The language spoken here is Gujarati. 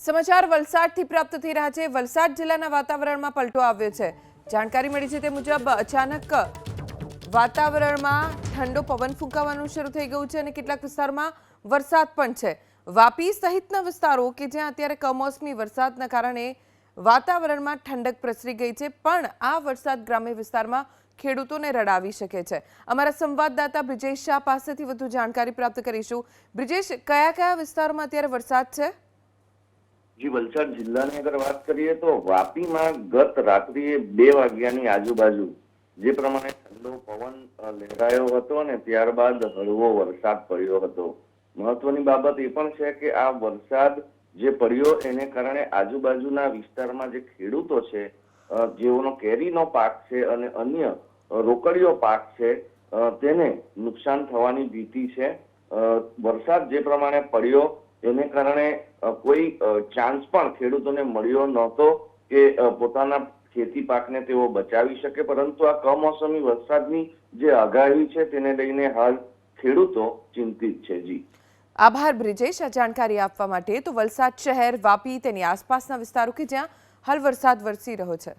સમાચાર વલસાડથી પ્રાપ્ત થઈ રહ્યા છે. વલસાડ જિલ્લાના વાતાવરણમાં પલટો આવ્યો છે. જાણકારી મળી છે તે મુજબ અચાનક વાતાવરણમાં ઠંડો પવન ફૂંકાવાનું શરૂ થઈ ગયું છે અને કેટલાક વિસ્તારમાં વરસાદ પણ છે. વાપી સહિતના વિસ્તારો કે જ્યાં અત્યારે કમોસમી વરસાદના કારણે વાતાવરણમાં ઠંડક પ્રસરી ગઈ છે, પણ આ વરસાદ ગ્રામ્ય વિસ્તારમાં ખેડૂતોને રડાવી શકે છે. અમારા સંવાદદાતા બ્રિજેશ શાહ પાસેથી વધુ જાણકારી પ્રાપ્ત કરીશું. બ્રિજેશ કયા કયા વિસ્તારોમાં અત્યારે વરસાદ છે? જી, વલસાડ જિલ્લાની અગર વાત કરીએ તો વાપીમાં ગત રાત્રિએ બે વાગ્યાની આજુબાજુ જે પ્રમાણે ઠંડો પવન લહેરાયો હતો અને ત્યારબાદ હળવો વરસાદ પડ્યો હતો. મહત્વની બાબત એ પણ છે કે આ વરસાદ જે પડ્યો એને કારણે આજુબાજુના વિસ્તારમાં જે ખેડૂતો છે જેઓનો કેરીનો પાક છે અને અન્ય રોકડીયો પાક છે તેને નુકસાન થવાની ભીતિ છે. વરસાદ જે પ્રમાણે પડ્યો એને કારણે કોઈ ચાન્સ પણ ખેડૂતોને મળ્યો નહોતો કે પોતાના ખેતી પાકને તેઓ બચાવી શકે. પરંતુ આ કમોસમી વરસાદની જે આગાહી છે તેને લઈને હાલ ખેડૂતો ચિંતિત છે જી. આભાર બ્રિજેશ, આ જાણકારી આપવા માટે. તો વલસાડ શહેર, વાપી, તેની આસપાસના વિસ્તારો કે જ્યાં હાલ વરસાદ વરસી રહ્યો છે?